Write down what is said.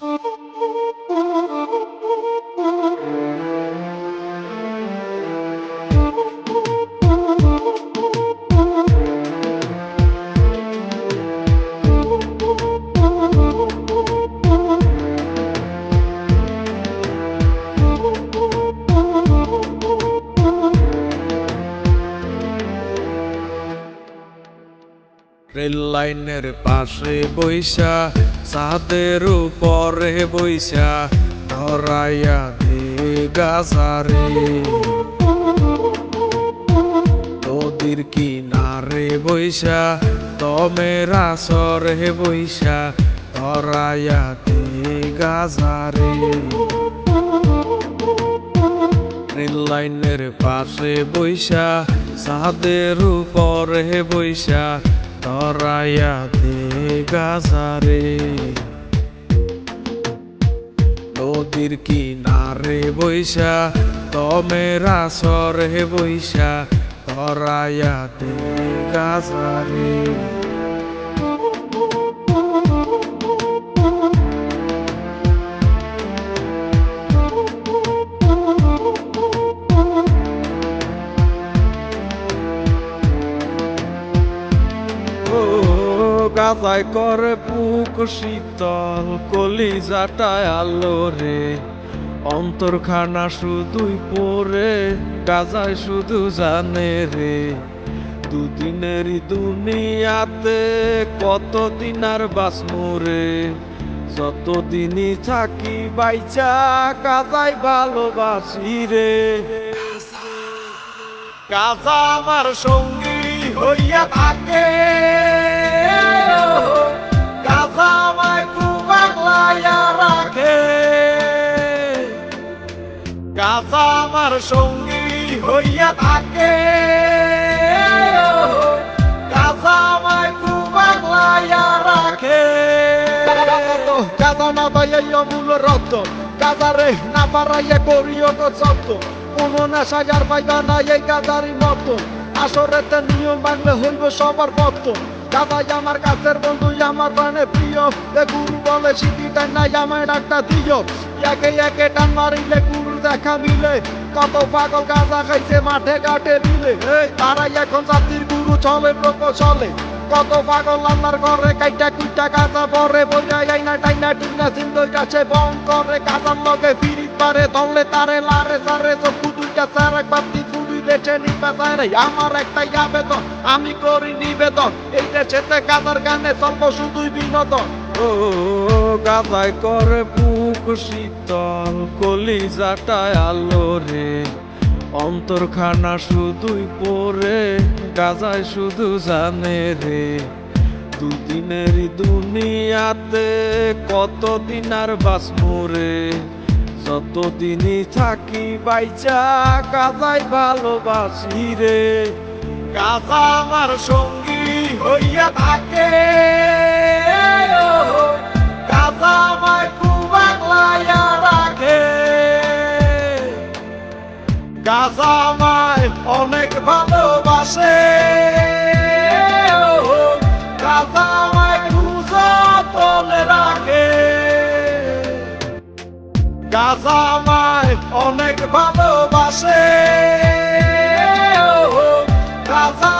了。রেল লাইনের পাশে বইসা, ছাদের উপরে বইসা, ধরাইয়া দে গাজারে। নদীর কিনারে বইসা তমেরা সরে বইসা, ধরাইয়া দে গাজারে। রেল লাইনের পাশে বইসা, ছাদের উপরে বইসা ধরাইয়া দে গাজারে। নদীর কিনারে বইসা তমেরা সরে বইসা ধরাইয়া দে গাজারে। ও গাজায় করে পুক শীতল কলিজাটায় আলো রে। অন্তরখানা শুধুই পরে গাজায় শুধু জানে রে। দুদিনেরই দুনিয়াতে কতদিন আর বাসমুরে যতদিনই থাকি বাইচা, গাজায় ভালোবাসি রে। কাজা আমার সঙ্গী। হইয়া থাকে। কাজা আমায় খুব আগলাইয়া রাখে। কাজা আমার সঙ্গী হইয়া থাকে। কাজা আমায় খুব আগলাইয়া রাখে। কাদা না পাইয়া মূল রক্ত কাদারে না পারাইয়া করিও তো শব্দ। কোনো না সাজার পাইবা না এই কাদারি মতো। আসরেতে নিয়ম বাংলে হইব সবার মতো দাদাই আমার কাছের বন্ধু, আমার প্রাণে প্রিয়। এ গুরু বলে সিটিটাই নাই আমায় ডাক্তার দিও একে একে টান মারিলে, গুরু দেখা মিলে। কত পাগল গাঁজা খাইছে, মাঠে ঘাটে মিলে। তারাই এখন জাতির গুরু চলে প্রক চলে কত পাগল আল্লাহর ঘরে কাইটা কুইটা কাজা পরে বইরা আইনা টাইনা টুইনা সিন্দুর কাছে বন করে। কাজার লগে ফিরিত পারে, দলে তারে, লারে, সারে, চক্ষু দুইটা এক বাতি ফুড়ি লেছে আমার একটাই আবেদন, আমি করি নিবেদন। এই দেশেতে কাজার গানে চলব শুধুই বিনোদন। ও, গাদায় করে বুক শীতল কলিজাটায় আলো রে। অন্তরখানা শুধুই পরে, গাজায় শুধু জানে রে। দুদিনের দুনিয়াতে কতদিন আর বাসমুরে যতদিনই থাকি বাইচা গাজায় ভালোবাসি রে। গাজা আমার সঙ্গী হইয়া থাকে। গাজা আমায় খুব আগলাইয়া রাখে। আমায় অনেক ভালোবাসে। গাজা আমায় অনেক ভালোবাসে। গাজা